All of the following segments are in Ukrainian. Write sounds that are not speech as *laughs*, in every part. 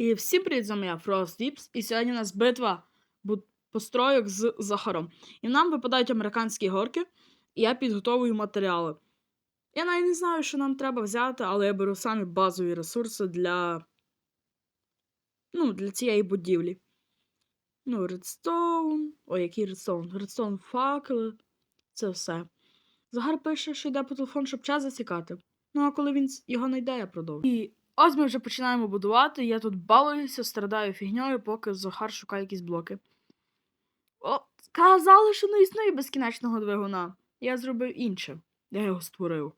І всім привіт, з вами я Dips, і сьогодні у нас битва постройок з Захаром. І нам випадають американські горки, і я підготовую матеріали. Я навіть не знаю, що нам треба взяти, але я беру самі базові ресурси для. Ну, для цієї будівлі. Ну, редстоун. Ой, який редстоун? Редстоун факели. Це все. Загар пише, що йде по телефону, щоб час засікати. Ну, а коли він його знайде, я продовжу. І ось ми вже починаємо будувати. Я тут балуюся, страдаю фігньою, поки Захар шукає якісь блоки. О, казали, що не існує безкінечного двигуна. Я зробив інше. Я його створив.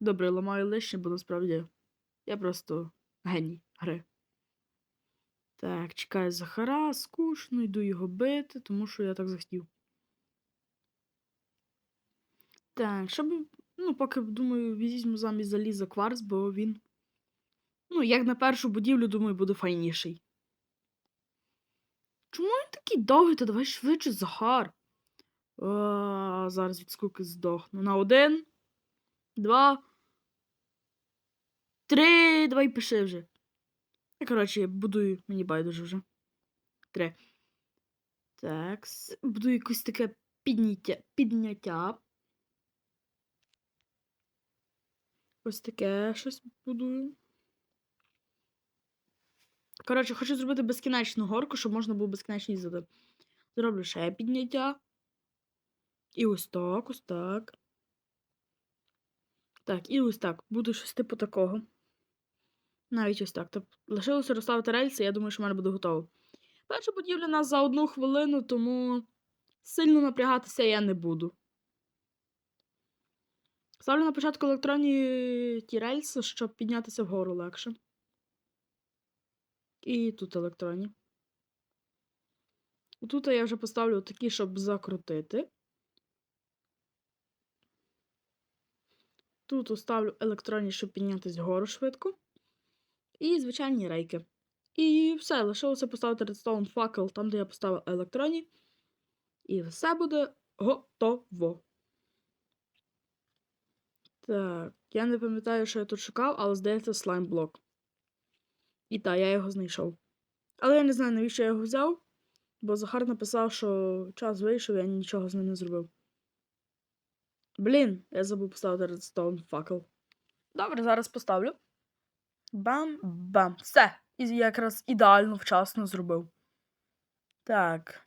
Добре, ламаю лишнє, бо насправді я просто геній гри. Так, чекаю Захара, скучно, йду його бити, тому що я так захотів. Так, щоб. Ну, поки, думаю, візьму замість заліза кварц, бо він. Ну, як на першу будівлю, думаю, буде файніший. Чому він такий довгий? Та давай швидше, Захар. А, зараз від скуки здохну. На один, два, три. Давай пиши вже. Я, коротше, будую, мені байдуже вже. Три. Так, буду якось таке підняття. підняття. Ось таке щось будую. Коротше, хочу зробити безкінечну горку, щоб можна було безкінечно їздити. Зроблю ще підняття. І ось так, ось так. Так, і ось так. Буде щось типу такого. Навіть ось так. Тобто лишилося розставити рельси, я думаю, що в мене буде готово. Перша будівля нас за одну хвилину, тому сильно напрягатися я не буду. Ставлю на початку електронні ті рельси, щоб піднятися вгору легше. І тут електронні. Тут я вже поставлю такі, щоб закрутити. Тут оставлю електронні, щоб піднятися вгору швидко. І звичайні рейки. І все, лишилося поставити редстоун факел там, де я поставив електронні. І все буде готово. Так, я не пам'ятаю, що я тут шукав, але здається слайм блок. І так, я його знайшов. Але я не знаю, навіщо я його взяв, бо Захар написав, що час вийшов, я нічого з ним не зробив. Блін, я забув поставити редстоун факел. Добре, зараз поставлю. Бам-бам. Все. І я якраз ідеально вчасно зробив. Так.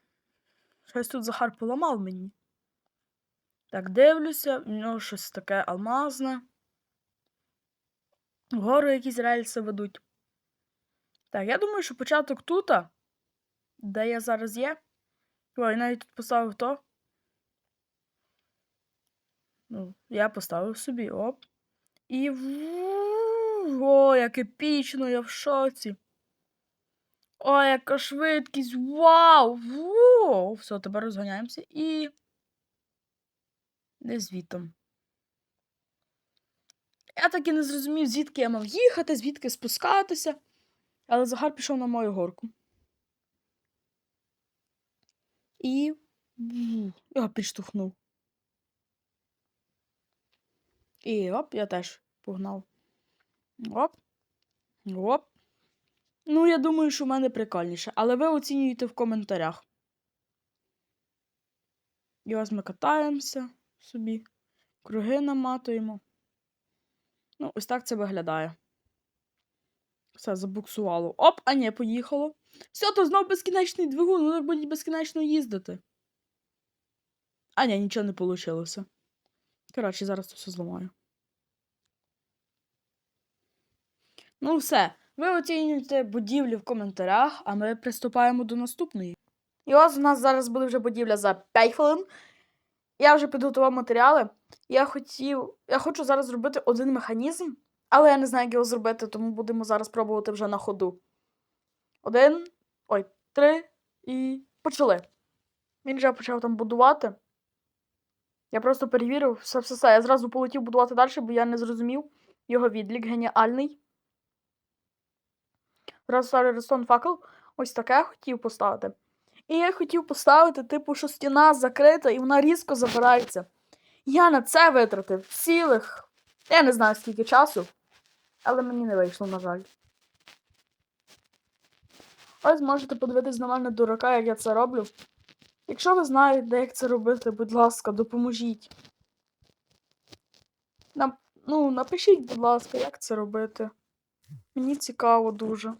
Щось тут Захар поламав мені. Так, дивлюся, в нього щось таке алмазне. Вгору якісь рельси ведуть. Так, я думаю, що початок тут, де я зараз є. Ой, навіть тут поставив то. Ну, я поставив собі, оп. І. О, як епічно, я в шоці. О, яка швидкість! Вау! Ву! Все, тепер розганяємося і. Не звітом. Я так і не зрозумів, звідки я мав їхати, звідки спускатися. Але Захар пішов на мою горку. І. Його підштовхнув. І оп, я теж погнав. Оп. Оп. Ну, я думаю, що в мене прикольніше. Але ви оцінюєте в коментарях. І ось ми катаємося собі. Круги наматуємо. Ну, ось так це виглядає. Все, забуксувало. Оп, а ні, поїхало. Все, то знов безкінечний двигун, вони будуть безкінечно їздити. А ні, нічого не вийшло. Коротше, зараз це все зламаю. Ну, все. Ви оцінюєте будівлі в коментарях, а ми приступаємо до наступної. І ось у нас зараз буде вже будівля за 5 хвилин. Я вже підготував матеріали. Я хотів. Я хочу зараз зробити один механізм, але я не знаю, як його зробити, тому будемо зараз пробувати вже на ходу. Один. Ой, три і почали. Він вже почав там будувати. Я просто перевірив все, все, все. Я зразу полетів будувати далі, бо я не зрозумів його відлік геніальний. Зразу ставлю redstone факел. Ось таке я хотів поставити. І я хотів поставити, типу, що стіна закрита і вона різко забирається. Я на це витратив цілих. Я не знаю скільки часу, але мені не вийшло, на жаль. Ось можете подивитись на мене дурака, як я це роблю. Якщо ви знаєте, як це робити, будь ласка, допоможіть. Нам... Ну, напишіть, будь ласка, як це робити. Мені цікаво дуже.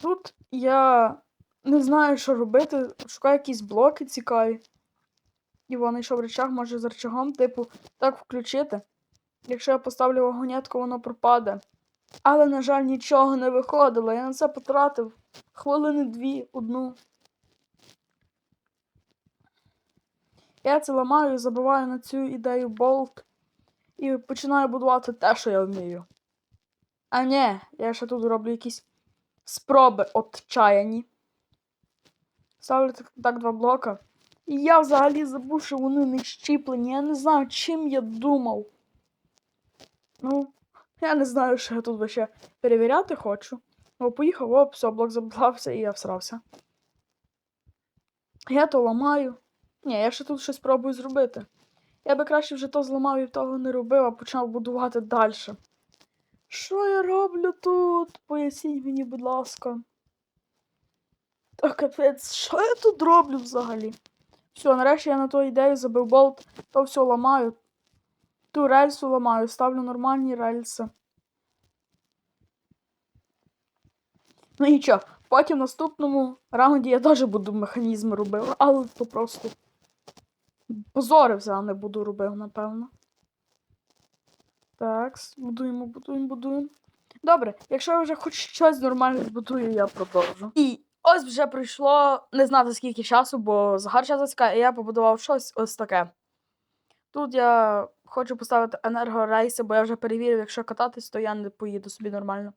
Тут я не знаю, що робити. Шукаю якісь блоки цікаві. І вон знайшов речах, може з рычагом, типу, так включити. Якщо я поставлю вагонетку, воно пропаде. Але, на жаль, нічого не виходило. Я на це потратив хвилини дві, одну. Я це ламаю, забиваю на цю ідею болт і починаю будувати те, що я вмію. А ні, я ще тут роблю якісь спроби отчаяні. Ставлю так, так два блока. І я взагалі забув, що вони не щіплені. Я не знаю, чим я думав. Ну, я не знаю, що я тут ще перевіряти хочу. О, поїхав, оп, все, блок заблався і я всрався. Я то ламаю. Ні, я ще тут щось пробую зробити. Я би краще вже то зламав і того не робив, а почав будувати далі. Що я роблю тут? Поясніть мені, будь ласка. Та капець, що я тут роблю взагалі? Все, нарешті я на ту ідею забив болт, то все ламаю. Ту рельсу ламаю, ставлю нормальні рельси. Ну нічого, потім в наступному раунді я теж буду механізми робив, але то просто позорився, а не буду робив, напевно. Так, будуємо, будуємо, будуємо. Добре, якщо я вже хоч щось нормальне збудую, я продовжу. І ось вже пройшло не знати скільки часу, бо Захар час і я побудував щось ось таке. Тут я хочу поставити енергорейси, бо я вже перевірив, якщо кататись, то я не поїду собі нормально.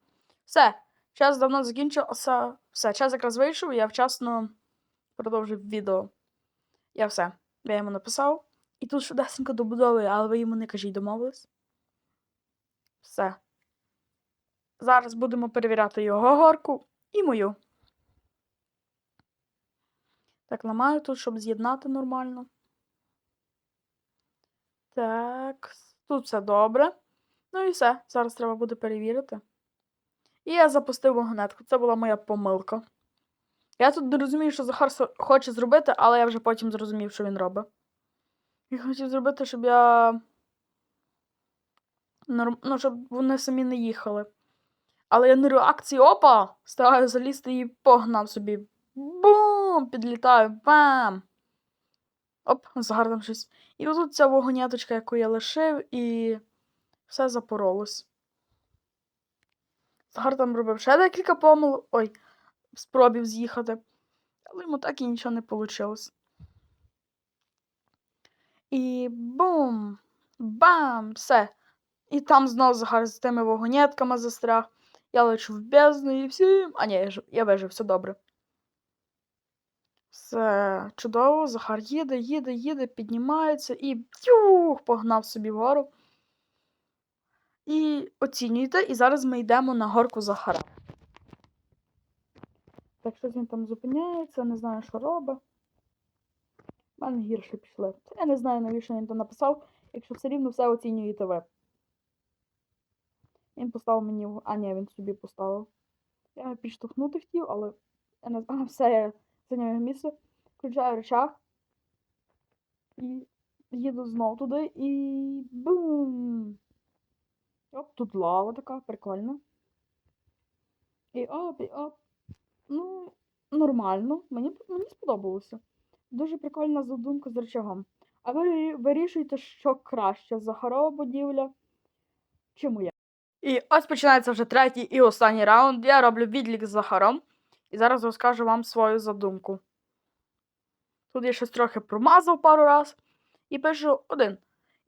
Все, час давно закінчився. Все, час якраз вийшов, я вчасно продовжив відео. Я все. Я йому написав. І тут швидесенько добудовую, але ви йому не кажіть, домовились. Все. Зараз будемо перевіряти його горку і мою. Так, ламаю тут, щоб з'єднати нормально. Так, тут все добре. Ну і все. Зараз треба буде перевірити. І я запустив вагонетку. Це була моя помилка. Я тут не розумію, що Захар хоче зробити, але я вже потім зрозумів, що він робить. Він хотів зробити, щоб я. Ну, щоб вони самі не їхали. Але я на реакції опа! Стараю залізти і погнав собі. Бум! Підлітаю. Бам! Оп, Захар щось. І отут ця вогоняточка, яку я лишив, і все запоролось. Захар робив ще декілька помилок. Ой, спробів з'їхати. Але йому так і нічого не вийшло. І бум! Бам! Все. І там знов Захар з тими вогонетками застряг. Я лечу в бездну і всім. А ні, я вижив, все добре. Все чудово, Захар їде, їде, їде, піднімається і тюх, погнав собі вгору. І оцінюйте, і зараз ми йдемо на горку Захара. Так щось він там зупиняється, не знаю, що робить. У мене гірше пішли. Я не знаю, навіщо він там написав, якщо все рівно все оцінюєте ви. Він поставив мені. А, ні, він собі поставив. Я підштовхнути хотів, але я не знаю, *laughs* все, я зайняв місце. Включаю рычаг. І їду знов туди і бум! Оп, тут лава така, прикольно. І оп, і оп. Ну, нормально. Мені, мені сподобалося. Дуже прикольна задумка з рычагом. А ви вирішуйте, що краще, Захарова будівля чи моя. І ось починається вже третій і останній раунд. Я роблю відлік з Захаром. І зараз розкажу вам свою задумку. Тут я щось трохи промазав пару раз. І пишу один.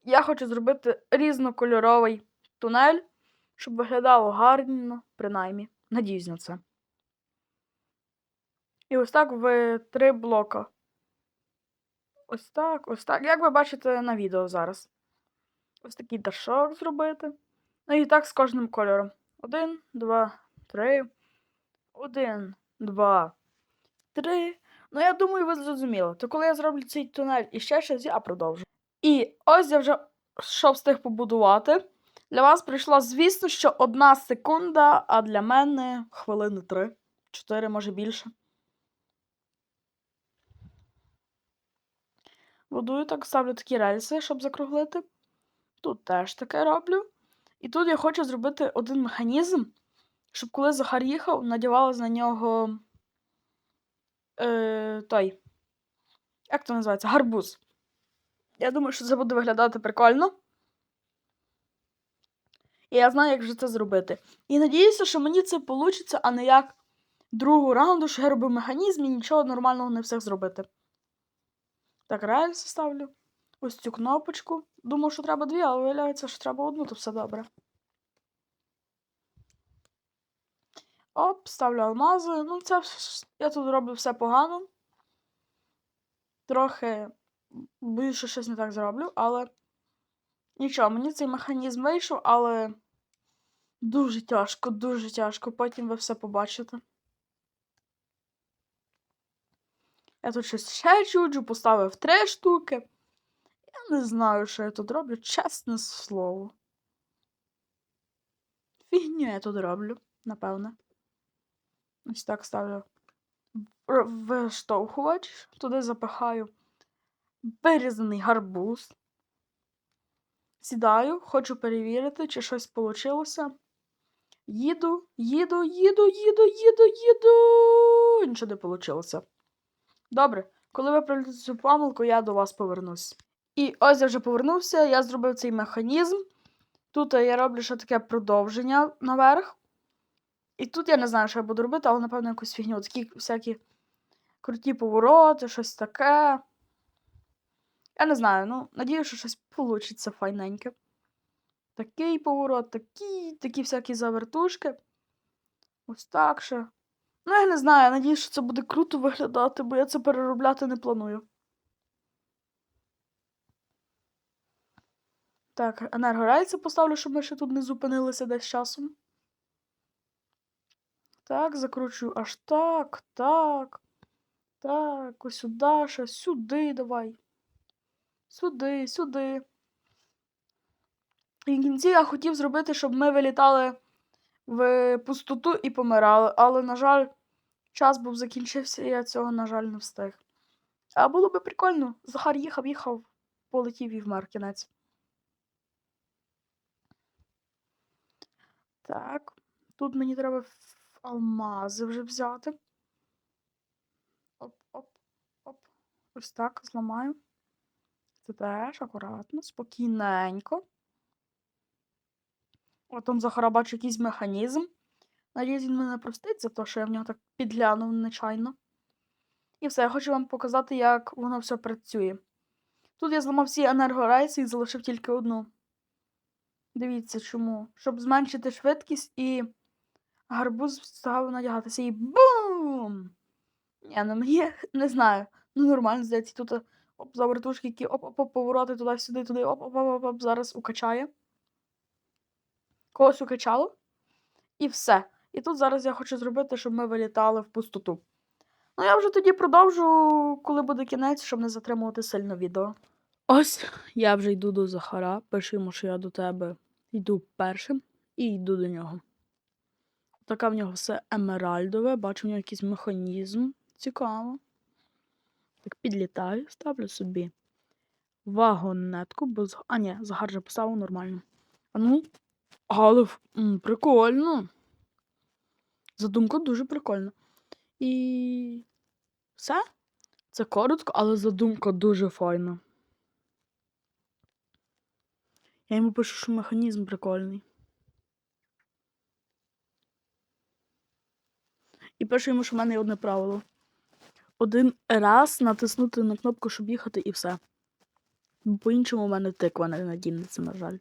Я хочу зробити різнокольоровий тунель, щоб виглядало гарно, принаймні. Надіюсь на це. І ось так в три блока. Ось так, ось так. Як ви бачите на відео зараз. Ось такий дашок зробити. Ну і так з кожним кольором. Один, два, три. Один, два, три. Ну, я думаю, ви зрозуміли. То коли я зроблю цей тунель і ще щось, я продовжу. І ось я вже що встиг побудувати. Для вас прийшла, звісно, що одна секунда, а для мене хвилини три, чотири, може більше. Будую так, ставлю такі рельси, щоб закруглити. Тут теж таке роблю. І тут я хочу зробити один механізм, щоб коли Захар їхав, надівалось на нього е, той. Як то називається? Гарбуз. Я думаю, що це буде виглядати прикольно. І я знаю, як же це зробити. І надіюся, що мені це вийде, а не як другого раунду, що я робив механізм і нічого нормального не встиг зробити. Так, рельси ставлю. Ось цю кнопочку. Думав, що треба дві, але виявляється, що треба одну, то все добре. Оп, ставлю алмази. Ну, це я тут роблю все погано. Трохи що щось не так зроблю, але нічого, мені цей механізм вийшов, але дуже тяжко, дуже тяжко. Потім ви все побачите. Я тут щось ще чуджу, поставив три штуки. Я не знаю, що я тут роблю, чесне слово. Фігню я тут роблю, напевне. Ось так ставлю виштовхувач, туди запихаю вирізаний гарбуз. Сідаю, хочу перевірити, чи щось вийшло. Їду, їду, їду, їду, їду, їду. Нічого не вийшло. Добре, коли ви пройдете цю помилку, я до вас повернусь. І ось я вже повернувся, я зробив цей механізм. Тут я роблю ще таке продовження наверх. І тут я не знаю, що я буду робити, але, напевно, якусь фігню. Такі всякі круті повороти, щось таке. Я не знаю, ну, надію, що щось вийде файненьке. Такий поворот, такі, такі всякі завертушки. Ось так ще. Ну, я не знаю, я надіюсь, що це буде круто виглядати, бо я це переробляти не планую. Так, енергорельси поставлю, щоб ми ще тут не зупинилися десь часом. Так, закручую аж так, так. Так, ось сюди, ще сюди давай. Сюди, сюди. І в кінці я хотів зробити, щоб ми вилітали в пустоту і помирали. Але, на жаль, час був закінчився, і я цього, на жаль, не встиг. А було би прикольно. Захар їхав, їхав, полетів і вмер кінець. Так, тут мені треба алмази вже взяти. Оп, оп, оп. Ось так зламаю. Це теж акуратно, спокійненько. О, там Захара бачу якийсь механізм. Надіюсь, він мене простить за те, що я в нього так підглянув нечайно. І все, я хочу вам показати, як воно все працює. Тут я зламав всі енергорейси і залишив тільки одну. Дивіться чому. Щоб зменшити швидкість і гарбуз став надягатися і бум! Ні, ну мені *laughs* не знаю. Ну нормально, здається, тут е, оп, завертушки, які оп-оп, повороти туди-сюди, туди, оп-оп-оп, зараз укачає. Когось укачало. І все. І тут зараз я хочу зробити, щоб ми вилітали в пустоту. Ну, я вже тоді продовжу, коли буде кінець, щоб не затримувати сильно відео. Ось я вже йду до Захара. Пишемо, що я до тебе йду першим і йду до нього. Така в нього все емеральдове, бачу в нього якийсь механізм. Цікаво. Так підлітаю, ставлю собі вагонетку, бо А, ні, Захар же поставив нормально. А ну, але прикольно. Задумка дуже прикольна. І все. Це коротко, але задумка дуже файна. Я йому пишу, що механізм прикольний. І пишу йому, що в мене є одне правило. Один раз натиснути на кнопку, щоб їхати, і все. По-іншому в мене тиква не надійниця, на жаль.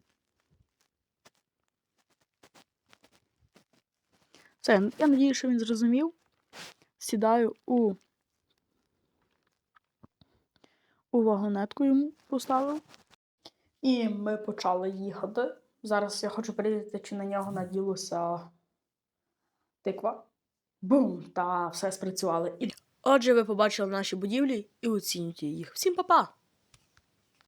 Все, я надію, що він зрозумів. Сідаю у. У вагонетку йому поставив. І ми почали їхати. Зараз я хочу перевірити, чи на нього наділося тиква. Бум! Та все спрацювали. І... Отже, ви побачили наші будівлі і оцінюйте їх. Всім па-па!